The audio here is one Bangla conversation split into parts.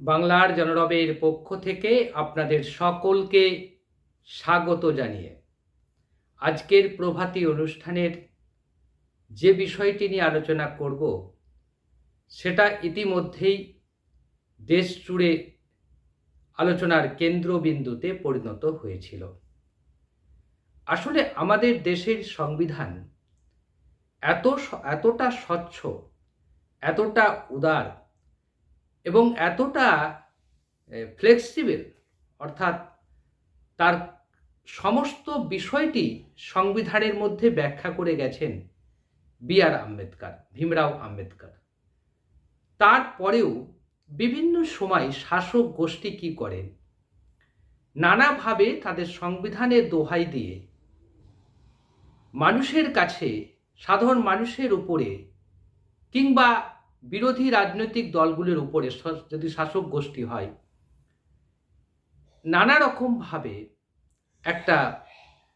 বাংলার জনরবের পক্ষ থেকে আপনাদের সকলকে স্বাগত জানিয়ে আজকের প্রভাতী অনুষ্ঠানের যে বিষয়টি নিয়ে আলোচনা করব, সেটা ইতিমধ্যেই দেশ জুড়ে আলোচনার কেন্দ্রবিন্দুতে পরিণত হয়েছিল। আসলে আমাদের দেশের সংবিধান এত এতটা স্বচ্ছ, এতটা উদার এবং এতটা ফ্লেক্সিবল অর্থাৎ তার সমস্ত বিষয়টি সংবিধানের মধ্যে ব্যাখ্যা করে গেছেন বি আর আম্বেদকর, ভীমরাও আম্বেদকর। তারপরেও বিভিন্ন সময় শাসক গোষ্ঠী কি করেন? নানাভাবে তাদের সংবিধানের দোহাই দিয়ে মানুষের কাছে, সাধারণ মানুষের উপরে কিংবা বিরোধী রাজনৈতিক দলগুলির উপরে যদি শাসক গোষ্ঠী হয়, নানা রকমভাবে একটা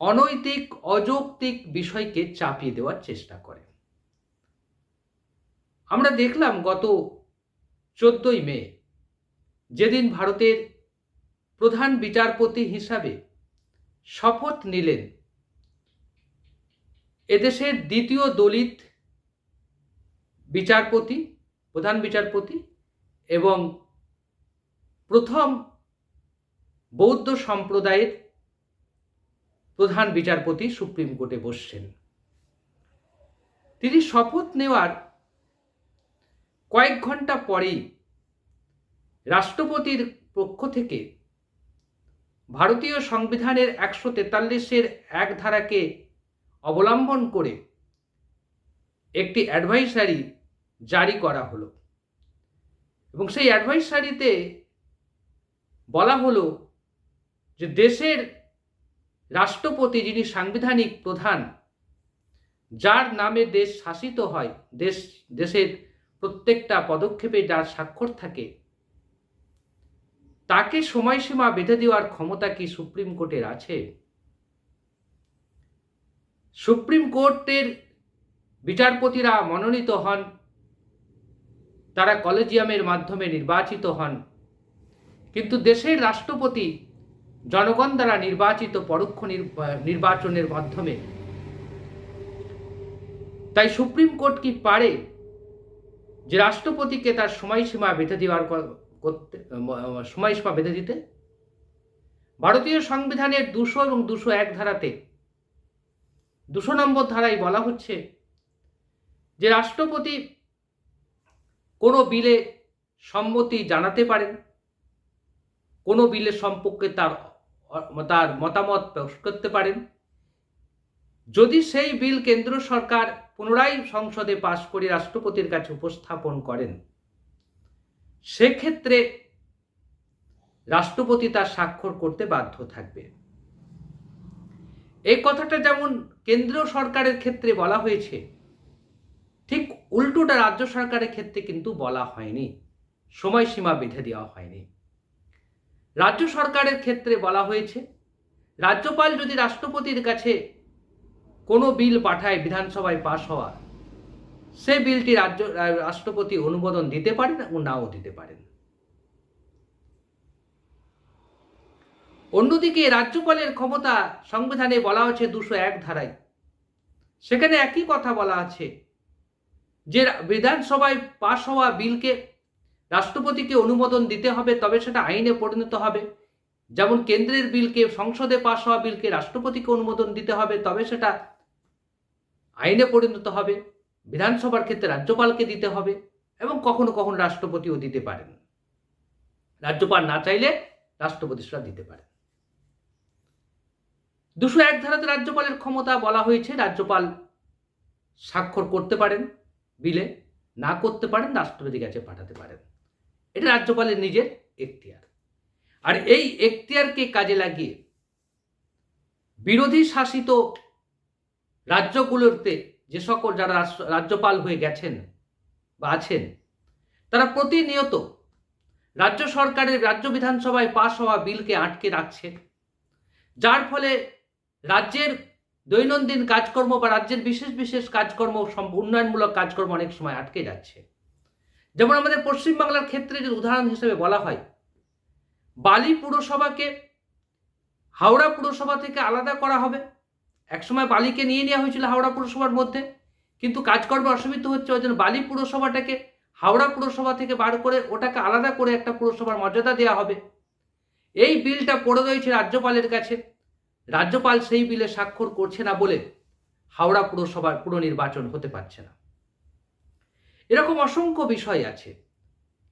অনৈতিক, অযৌক্তিক বিষয়কে চাপিয়ে দেওয়ার চেষ্টা করে। আমরা দেখলাম গত চোদ্দই মে, যেদিন ভারতের প্রধান বিচারপতি হিসাবে শপথ নিলেন, এদেশের দ্বিতীয় দলিত বিচারপতি, প্রধান বিচারপতি এবং প্রথম বৌদ্ধ সম্প্রদায়ের প্রধান বিচারপতি সুপ্রিম কোর্টে বসছেন। তিনি শপথ নেওয়ার কয়েক ঘণ্টা পরেই রাষ্ট্রপতির পক্ষ থেকে ভারতীয় সংবিধানের একশো তেতাল্লিশের এক ধারাকে অবলম্বন করে একটি অ্যাডভাইসারি জারি করা হলো। এবং সেই অ্যাডভাইসারিতে বলা হলো যে দেশের রাষ্ট্রপতি যিনি সাংবিধানিক প্রধান, যার নামে দেশ শাসিত হয়, দেশ, দেশের প্রত্যেকটা পদক্ষেপে যার স্বাক্ষর থাকে, তাকে সময়সীমা বেঁধে দেওয়ার ক্ষমতা কি সুপ্রিম কোর্টের আছে? সুপ্রিম কোর্টের বিচারপতিরা মনোনীত হন তারা কলেজিয়ামের মাধ্যমে নির্বাচিত হন। কিন্তু দেশের রাষ্ট্রপতি জনগণ দ্বারা নির্বাচিত পরোক্ষ নির্বা- নির্বাচনের মাধ্যমে। তাই সুপ্রিম কোর্ট কি পারে যে রাষ্ট্রপতিকে তার সময়সীমা বেঁধে দেওয়ার করতে সময়সীমা বেঁধে দিতে? ভারতীয় সংবিধানের দুশো এবং দুশো এক ধারাতে দুশো নম্বর ধারায় বলা হচ্ছে যে রাষ্ট্রপতি কোনো বিলে সম্মতি জানাতে পারেন? কোনো বিলের সম্পর্কে তার তার মতামত প্রকাশ করতে পারেন? যদি সেই বিল কেন্দ্র সরকার পুনরায় সংসদে পাশ করে রাষ্ট্রপতির কাছে উপস্থাপন করেন, সেক্ষেত্রে রাষ্ট্রপতি তার স্বাক্ষর করতে বাধ্য থাকবে। এই কথাটা যেমন কেন্দ্রীয় সরকারের ক্ষেত্রে বলা হয়েছে উল্টোটা রাজ্য সরকারের ক্ষেত্রে কিন্তু বলা হয়নি। সময়সীমা বেঁধে দেওয়া হয়নি। রাজ্য সরকারের ক্ষেত্রে বলা হয়েছে, রাজ্যপাল যদি রাষ্ট্রপতির কাছে কোনো বিল পাঠায় বিধানসভায় পাশ হওয়া, সে বিলটি রাজ্য, রাষ্ট্রপতি অনুমোদন দিতে পারেন ও নাও দিতে পারেন। অন্যদিকে রাজ্যপালের ক্ষমতা সংবিধানে বলা হচ্ছে দুশো এক ধারায়। সেখানে একই কথা বলা আছে যে বিধানসভায় পাশ হওয়া বিলকে রাষ্ট্রপতিকে অনুমোদন দিতে হবে, তবে সেটা আইনে পরিণত হবে। যেমন কেন্দ্রের বিলকে, সংসদে পাশ হওয়া বিলকে রাষ্ট্রপতিকে অনুমোদন দিতে হবে, তবে সেটা আইনে পরিণত হবে। বিধানসভার ক্ষেত্রে রাজ্যপালকে দিতে হবে এবং কখনো কখনো রাষ্ট্রপতিও দিতে পারেন। রাজ্যপাল না চাইলে রাষ্ট্রপতি সেটা দিতে পারেন। দুশো এক ধারাতে রাজ্যপালের ক্ষমতা বলা হয়েছে, রাজ্যপাল স্বাক্ষর করতে পারেন। বিলে না করতে পারেন, রাষ্ট্রপতির কাছে পাঠাতে পারেন। এটা রাজ্যপালের নিজের এখতিয়ার। আর এই এখতিয়ারকে কাজে লাগিয়ে বিরোধী শাসিত রাজ্যগুলোতে যে সকল যারা রাজ্যপাল হয়ে গেছেন বা আছেন, তারা প্রতিনিয়ত রাজ্য সরকারের রাজ্য বিধানসভায় পাশ হওয়া বিলকে আটকে রাখছে। যার ফলে রাজ্যের দৈনন্দিন কাজকর্ম বা রাজ্যের বিশেষ বিশেষ কাজকর্ম উন্নয়নমূলক কাজকর্ম অনেক সময় আটকে যাচ্ছে। যেমন আমাদের পশ্চিমবাংলার ক্ষেত্রে যদি উদাহরণ হিসেবে বলা হয়, বালি পুরসভাকে হাওড়া পুরসভা থেকে আলাদা করা হবে। একসময় বালিকে নিয়ে নেওয়া হয়েছিল হাওড়া পুরসভার মধ্যে, কিন্তু কাজকর্মে অসুবিধা হচ্ছে ওই জন্য বালি পুরসভাটাকে হাওড়া পুরসভা থেকে বার করে ওটাকে আলাদা করে একটা পুরসভার মর্যাদা দেওয়া হবে। এই বিলটা পড়ে রয়েছে রাজ্যপালের কাছে। রাজ্যপাল সেই বিলে স্বাক্ষর করছে না বলে হাওড়া পুরসভার পুনর্নির্বাচন হতে পারছে না। এরকম অসংখ্য বিষয় আছে।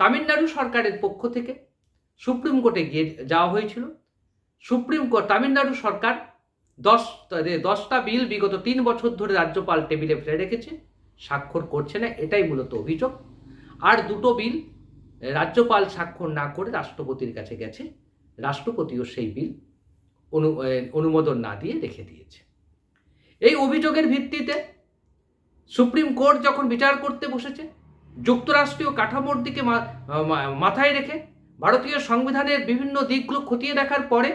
তামিলনাড়ু সরকারের পক্ষ থেকে সুপ্রিম কোর্টে গিয়ে যাওয়া হয়েছিল। সুপ্রিম কোর্ট, তামিলনাড়ু সরকার দশ দশটা বিল বিগত তিন বছর ধরে রাজ্যপাল টেবিলে ফেলে রেখেছে, স্বাক্ষর করছে না, এটাই মূলত অভিযোগ। আর দুটো বিল রাজ্যপাল স্বাক্ষর না করে রাষ্ট্রপতির কাছে গেছে, রাষ্ট্রপতিও সেই বিল অনু অনুমোদন না দিয়ে রেখে দিয়েছে। এই অভিযোগের ভিত্তিতে সুপ্রিম কোর্ট যখন বিচার করতে বসেছে, যুক্তরাষ্ট্রীয় কাঠামোর দিকে মাথায় রেখে ভারতীয় সংবিধানের বিভিন্ন দিকগুলো খতিয়ে দেখার পরে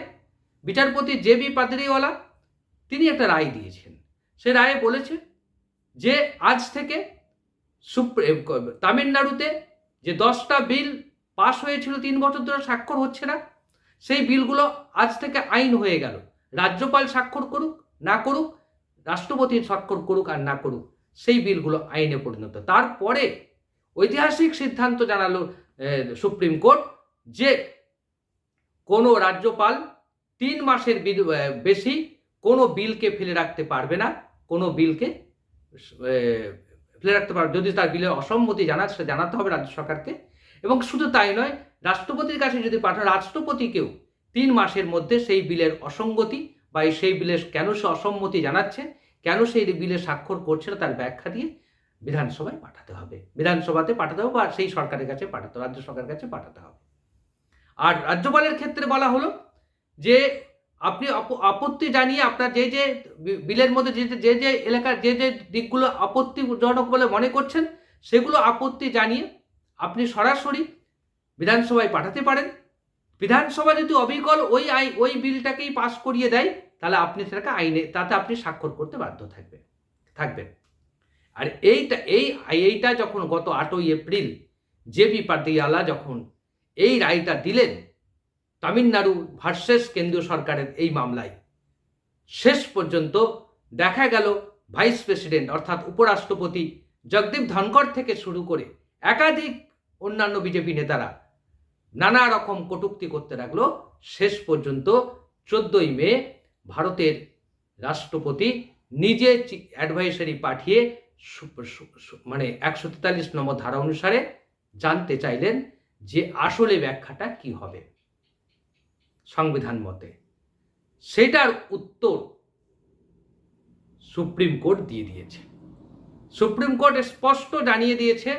বিচারপতি জে বি পাদরিওয়ালা তিনি একটা রায় দিয়েছেন। সে রায়ে বলেছে যে আজ থেকে সুপ্রিম তামিলনাড়ুতে যে দশটা বিল পাশ হয়েছিল তিন বছর ধরে স্বাক্ষর হচ্ছে না সেই বিলগুলো আজ থেকে আইন হয়ে গেল। রাজ্যপাল স্বাক্ষর করুক, না করুক রাষ্ট্রপতি স্বাক্ষর করুক আর না করুক, সেই বিলগুলো আইনে পরিণত। তারপরে ঐতিহাসিক সিদ্ধান্ত জানালো সুপ্রিম কোর্ট যে কোনো রাজ্যপাল তিন মাসের বেশি কোনো বিলকে ফেলে রাখতে পারবে না, কোনো বিলকে ফেলে রাখতে পারবে যদি তার বিলে অসম্মতি জানা সেটা জানাতে হবে রাজ্য সরকারকে। এবং শুধু তাই নয় রাষ্ট্রপতির কাছে যদি পাঠান রাষ্ট্রপতিকেও তিন মাসের মধ্যে সেই বিলের অসঙ্গতি বা সেই বিলের কেন সে অসম্মতি জানাচ্ছে, কেন সেই বিলে স্বাক্ষর করছে না তার ব্যাখ্যা দিয়ে বিধানসভায় পাঠাতে হবে। বিধানসভাতে পাঠাতে হবে বা সেই সরকারের কাছে পাঠাতে হবে, রাজ্য সরকারের কাছে পাঠাতে হবে। আর রাজ্যপালের ক্ষেত্রে বলা হলো যে আপনি আপত্তি জানিয়ে আপনার যে যে বিলের মধ্যে যে যে যে এলাকার যে যে দিকগুলো আপত্তিজনক বলে মনে করছেন, সেগুলো আপত্তি জানিয়ে আপনি সরাসরি বিধানসভায় পাঠাতে পারেন। বিধানসভা যদি অবিকল ওই আই, ওই বিলটাকেই পাস করিয়ে দেয়, তাহলে আপনি সেটাকে আইনে, তাতে আপনি স্বাক্ষর করতে বাধ্য থাকবেন থাকবেন। আর এইটা, এই এইটা যখন গত আটই এপ্রিল জেপি পাটিয়ালা যখন এই রায়টা দিলেন, তামিলনাড়ু ভার্সেস কেন্দ্রীয় সরকারের এই মামলায়, শেষ পর্যন্ত দেখা গেল ভাইস প্রেসিডেন্ট অর্থাৎ উপরাষ্ট্রপতি জগদীপ ধনকর থেকে শুরু করে একাধিক অন্যান্য বিজেপি নেতারা নানা রকম কটুক্তি করতে লাগল। শেষ পর্যন্ত চোদ্দই মে ভারতের রাষ্ট্রপতি নিজে অ্যাডভাইসারি পাঠিয়ে মানে একশো তেতাল্লিশ নম্বর ধারা অনুসারে জানতে চাইলেন যে আসলে ব্যাখ্যাটা কি হবে সংবিধান মতে। সেটার উত্তর সুপ্রিম কোর্ট দিয়ে দিয়েছে। সুপ্রিম কোর্ট স্পষ্ট জানিয়ে দিয়েছে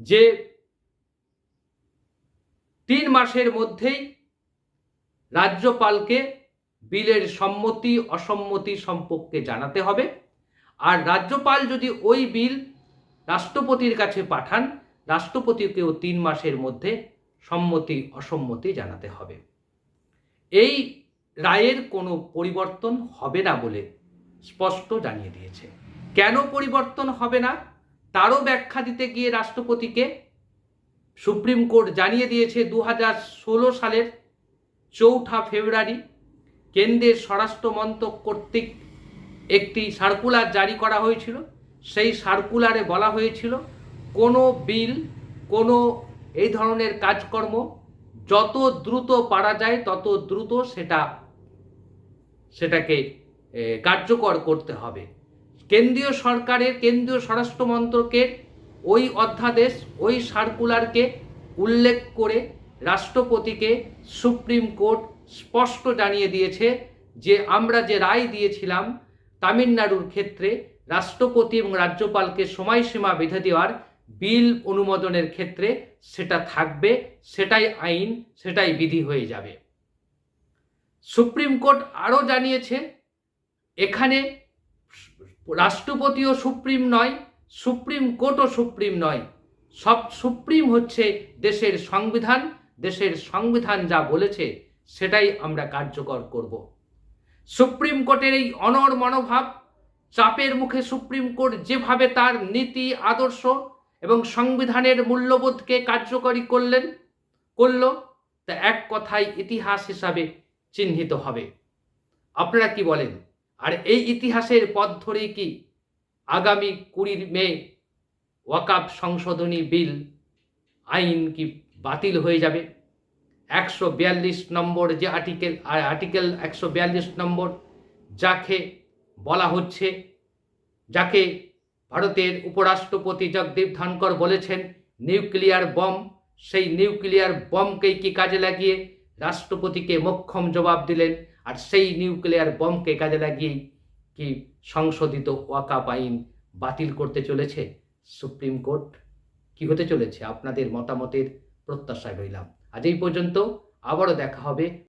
যে তিন মাসের মধ্যেই রাজ্যপালকে বিলের সম্মতি, অসম্মতি সম্পর্কে জানাতে হবে। আর রাজ্যপাল যদি ওই বিল রাষ্ট্রপতির কাছে পাঠান, রাষ্ট্রপতিকেও তিন মাসের মধ্যে সম্মতি, অসম্মতি জানাতে হবে। এই রায়ের কোনো পরিবর্তন হবে না বলে স্পষ্ট জানিয়ে দিয়েছে। কেন পরিবর্তন হবে না? তারও ব্যাখ্যা দিতে গিয়ে রাষ্ট্রপতিকে সুপ্রিম কোর্ট জানিয়ে দিয়েছে দু হাজার ষোলো সালের চৌঠা ফেব্রুয়ারি কেন্দ্রের স্বরাষ্ট্র মন্ত্রক কর্তৃক একটি সার্কুলার জারি করা হয়েছিল। সেই সার্কুলারে বলা হয়েছিল, কোনো বিল, কোনো এই ধরনের কাজকর্ম যত দ্রুত পারা যায়, তত দ্রুত সেটা, সেটাকে কার্যকর করতে হবে। কেন্দ্রীয় সরকারের, কেন্দ্রীয় স্বরাষ্ট্র মন্ত্রকের ওই অধ্যাদেশ, ওই সার্কুলারকে উল্লেখ করে রাষ্ট্রপতিকে সুপ্রিম কোর্ট স্পষ্ট জানিয়ে দিয়েছে যে আমরা যে রায় দিয়েছিলাম তামিলনাড়ুর ক্ষেত্রে রাষ্ট্রপতি এবং রাজ্যপালকে সময়সীমা বেঁধে দেওয়ার বিল অনুমোদনের ক্ষেত্রে সেটা থাকবে, সেটাই আইন, সেটাই বিধি হয়ে যাবে। সুপ্রিম কোর্ট আরও জানিয়েছে, এখানে রাষ্ট্রপতিও সুপ্রিম নয় সুপ্রিম কোর্টও সুপ্রিম নয়। সব সুপ্রিম হচ্ছে দেশের সংবিধান দেশের সংবিধান যা বলেছে সেটাই আমরা কার্যকর করব। সুপ্রিম কোর্টের এই অনর মনোভাব, চাপের মুখে সুপ্রিম কোর্ট যেভাবে তার নীতি, আদর্শ এবং সংবিধানের মূল্যবোধকে কার্যকরী করলেন, করল, তা এক কথায় ইতিহাস হিসাবে চিহ্নিত হবে। আপনারা কি বলেন? আর এই ইতিহাসের পথ ধরেই কি আগামী কুড়ির মে ওয়াকাপ সংশোধনী বিল আইন কি বাতিল হয়ে যাবে? একশো বিয়াল্লিশ নম্বর যে আর্টিকেল আর্টিকেল একশো বিয়াল্লিশ নম্বর যাকে বলা হচ্ছে, যাকে ভারতের উপরাষ্ট্রপতি জগদীপ ধনকর বলেছেন, নিউক্লিয়ার বম সেই নিউক্লিয়ার বমকেই কি কাজে লাগিয়ে রাষ্ট্রপতিকে মক্ষম জবাব দিলেন? আর সেই নিউক্লিয়ার বমকে কাজে লাগিয়েই কি সংশোধিত ওয়াকাপ আইন বাতিল করতে চলেছে? সুপ্রিম কোর্ট, কি হতে চলেছে? আপনাদের মতামতের প্রত্যাশায় রইলাম। আজ এই পর্যন্ত, আবারও দেখা হবে